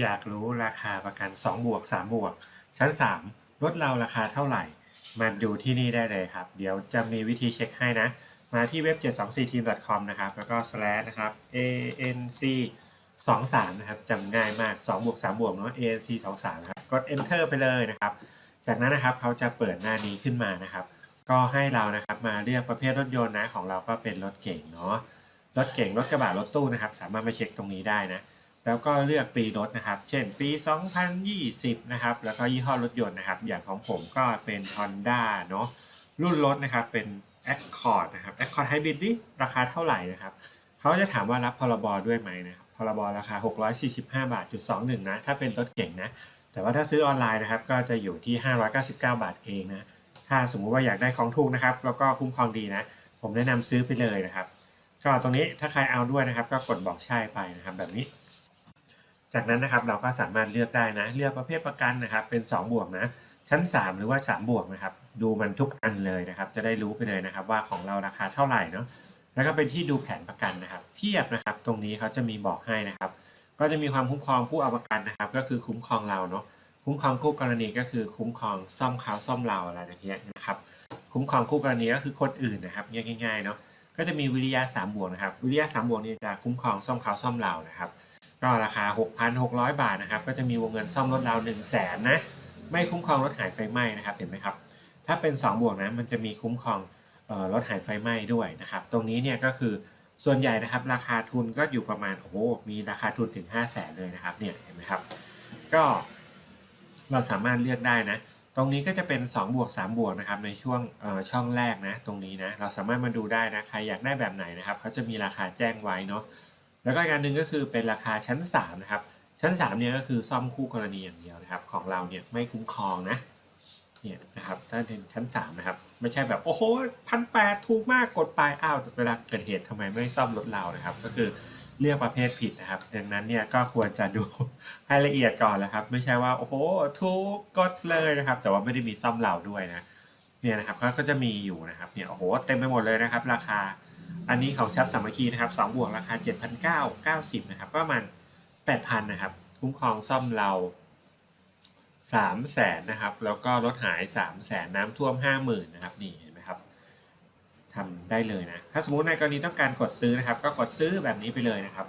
อยากรู้ราคาประกัน2บวก3บวก ชั้น 3 รถเราราคาเท่าไหร่มันดูที่นี่ได้เลยครับ เดี๋ยวจะมีวิธีเช็คให้นะ มาที่เว็บ 724team.com นะครับ แล้วก็ slash นะครับ anc 23นะครับจำง่ายมาก2บวก3บวกเนาะ anc 23นะครับ กด enter ไปเลยนะครับ จากนั้นนะครับเขาจะเปิดหน้านี้ขึ้นมานะครับ ก็ให้เรานะครับมาเลือกประเภทรถยนต์นะของเราก็เป็นรถเก่งเนาะ รถเก่ง รถกระบะ รถตู้นะครับ สามารถมาเช็คตรงนี้ได้นะ แล้วก็เลือกปีรถนะครับ เช่นปี 2020 นะครับ แล้วก็ยี่ห้อรถยนต์นะครับ อย่างของผมก็เป็น Honda เนาะ รุ่นรถนะครับเป็น Accord นะครับ Accord Hybrid นี่ราคาเท่าไหร่นะครับ เขาจะถามว่ารับพรบด้วยไหมนะครับ พรบราคา 645 บาทจุด21 นะ ถ้าเป็นรถเก่งนะ แต่ว่าถ้าซื้อออนไลน์นะครับ ก็จะอยู่ที่ 599 บาทเองนะ ถ้าสมมุติว่าอยากได้ของถูกนะครับ แล้วก็คุ้มครองดีนะ ผมแนะนำซื้อไปเลยนะครับ ก็ตรงนี้ถ้าใครเอาด้วยนะครับ ก็กดบอกใช่ไปนะครับ แบบนี้ จากนั้นนะครับเราก็สามารถเลือกได้นะเลือกประเภทประกันนะครับ เป็น 2 บวกนะชั้น 3 หรือว่า 3 บวกนะครับ ดูมันทุกอันเลยนะครับ จะได้รู้ไปเลยนะครับ ว่าของเราราคาเท่าไหร่เนาะแล้วก็เป็นที่ดูแผนประกันนะครับ เทียบนะครับ ตรงนี้เขาจะมีบอกให้นะครับ ก็จะมีความคุ้มครองผู้เอาประกันนะครับ ก็คือคุ้มครองเราเนาะคุ้มครองคู่กรณีก็คือคุ้มครองซ่อมเขาซ่อมเราอะไรอย่างเงี้ยนะครับ คุ้มครองคู่กรณีก็คือคนอื่นนะครับง่ายๆเนาะก็จะมีวิริยะ3บวกนะครับ วิริยะ3บวกนี่จะคุ้มครองซ่อมเขาซ่อมเรานะครับ ก็ราคา 6,600 บาทนะครับ ก็จะมีวงเงินซ่อมรถราว1 0 0 0 0แสนนะ ไม่คุ้มครองรถหายไฟไหม้นะครับ เห็นไหมครับ ถ้าเป็น 2 บวกนะ มันจะมีคุ้มครองรถหายไฟไหม้ด้วยนะครับ ตรงนี้เนี่ยก็คือส่วนใหญ่นะครับ ราคาทุนก็อยู่ประมาณ โอ้โห มีราคาทุนถึง 5 0 0แสนเลยนะครับ เนี่ย เห็นไหมครับ ก็เราสามารถเลือกได้นะ ตรงนี้ก็จะเป็น 2 บวก 3 บวกนะครับ ในช่วงช่องแรกนะ ตรงนี้นะ เราสามารถมาดูได้นะ ใครอยากได้แบบไหนนะครับ เขาจะมีราคาแจ้งไว้เนาะ แล้วก็อีกอันหนึ่งก็คือเป็นราคาชั้น3นะครับชั้น3เนี่ยก็คือซ่อมคู่กรณีอย่างเดียวนะครับ ของเราเนี่ยไม่คุ้มครองนะเนี่ยนะครับถ้าเป็นชั้น3นะครับไม่ใช่แบบโอ้โหพันแปดถูกมากกดไปอ้าวเวลาเกิดเหตุทำไมไม่ซ่อมรถเรานะครับ ก็คือเลือกประเภทผิดนะครับ ดังนั้นเนี่ยก็ควรจะดูให้ละเอียดก่อนนะครับ ไม่ใช่ว่าโอ้โหถูกกดเลยนะครับ แต่ว่าไม่ได้มีซ่อมเราด้วยนะเนี่ยนะครับก็จะมีอยู่นะครับเนี่ยโอ้โหเต็มไปหมดเลยนะครับ ราคา อันนี้ของชับสามัคคีนะครับ2บวกราคา 7,990 นะครับ ก็ประมาณ 8,000 นะครับ คุ้มครองซ่อมเรา3แสนนะครับ แล้วก็รถหาย3แสนน้ำท่วม 50,000 นะครับ นี่เห็นไหมครับทำได้เลยนะ ถ้าสมมุติในกรณีต้องการกดซื้อนะครับ ก็กดซื้อแบบนี้ไปเลยนะครับ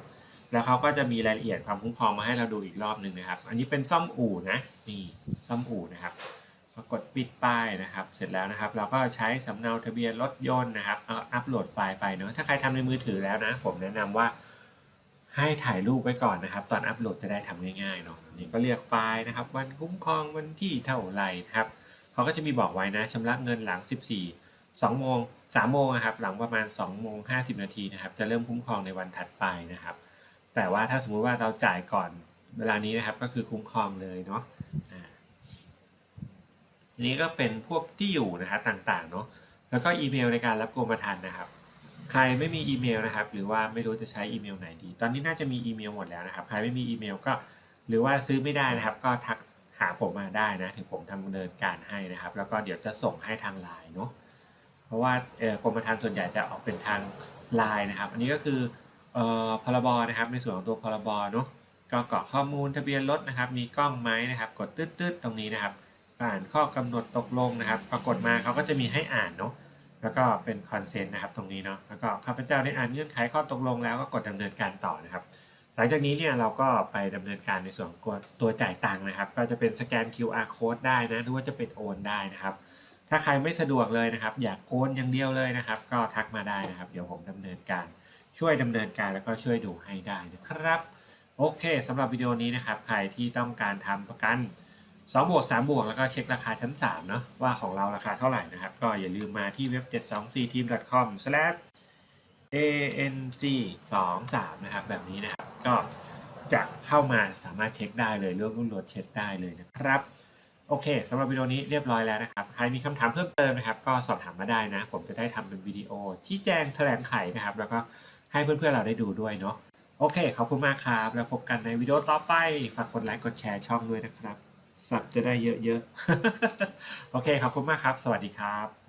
แล้วเขาก็จะมีรายละเอียดความคุ้มครองมาให้เราดูอีกรอบหนึ่งนะครับ อันนี้เป็นซ่อมอู่นะ นี่ซ่อมอู่นะครับ ก็กดปิดป้ายนะครับ เสร็จแล้วนะครับ เราก็ใช้สำเนาทะเบียนรถยนต์นะครับเอาอัปโหลดไฟล์ไปเนาะถ้าใครทำในมือถือแล้วนะ ผมแนะนำว่าให้ถ่ายรูปไว้ก่อนนะครับ ตอนอัปโหลดจะได้ทำง่ายๆเนาะนี่ก็เรียกไฟล์นะครับ วันคุ้มครองวันที่เท่าไหร่นะครับเขาก็จะมีบอกไว้นะชำระเงินหลัง 14 2โมง3โมงนะครับหลังประมาณ2โมง50 นาทีนะครับ จะเริ่มคุ้มครองในวันถัดไปนะครับ แต่ว่าถ้าสมมุติว่าเราจ่ายก่อนเวลานี้นะครับก็คือคุ้มครองเลยเนาะ นี่ก็เป็นพวกที่อยู่นะครับต่างๆเนาะแล้วก็อีเมลในการรับกรมธรรม์นะครับ ใครไม่มีอีเมลนะครับ หรือว่าไม่รู้จะใช้อีเมลไหนดี ตอนนี้น่าจะมีอีเมลหมดแล้วนะครับ ใครไม่มีอีเมลก็ หรือว่าซื้อไม่ได้นะครับ ก็ทักหาผมมาได้นะถึงผมทำดำเนินการให้นะครับ แล้วก็เดี๋ยวจะส่งให้ทางไลน์เนาะเพราะว่าเออกรมธรรม์ส่วนใหญ่จะออกเป็นทางไลน์นะครับ อันนี้ก็คือเอ่อพรบนะครับในส่วนของตัวพรบเนาะก็กรอกข้อมูลทะเบียนรถนะครับ มีกล้องไหมนะครับ กดตืดๆตรงนี้นะครับ อ่านข้อกำหนดตกลงนะครับ ปรากฏมาเขาก็จะมีให้อ่านเนาะแล้วก็เป็นคอนเซนต์นะครับตรงนี้เนาะแล้วก็ข้าพเจ้าได้อ่านเงื่อนไขข้อตกลงแล้วก็กดดำเนินการต่อนะครับ หลังจากนี้เนี่ยเราก็ไปดำเนินการในส่วนตัวจ่ายตังค์นะครับ ก็จะเป็นสแกน QR code ได้นะหรือว่าจะเป็นโอนได้นะครับ ถ้าใครไม่สะดวกเลยนะครับ อยากโอนอย่างเดียวเลยนะครับ ก็ทักมาได้นะครับ เดี๋ยวผมดำเนินการ ช่วยดำเนินการแล้วก็ช่วยดูให้ได้นะครับ โอเคสำหรับวิดีโอนี้นะครับ ใครที่ต้องการทำประกัน 2บวก3บวกแล้วก็เช็คราคาชั้น3เนาะว่าของเราราคาเท่าไหร่นะครับ ก็อย่าลืมมาที่เว็บ 724team.com anc 2 3นะครับแบบนี้นะครับ ก็จะเข้ามาสามารถเช็คได้เลยเรื่องรุ่นรถเช็คได้เลยนะครับโอเคสำหรับวิดีโอนี้เรียบร้อยแล้วนะครับ ใครมีคำถามเพิ่มเติมนะครับ ก็สอบถามมาได้นะ ผมจะได้ทำเป็นวิดีโอ ชี้แจงแถลงไขนะครับ แล้วก็ให้เพื่อนๆเราได้ดูด้วยเนาะโอเค ขอบคุณมากครับ แล้วพบกันในวิดีโอต่อไป ฝากกดไลค์กดแชร์ช่องด้วยนะครับ สับจะได้เยอะๆ โอเคขอบคุณมากครับ สวัสดีครับ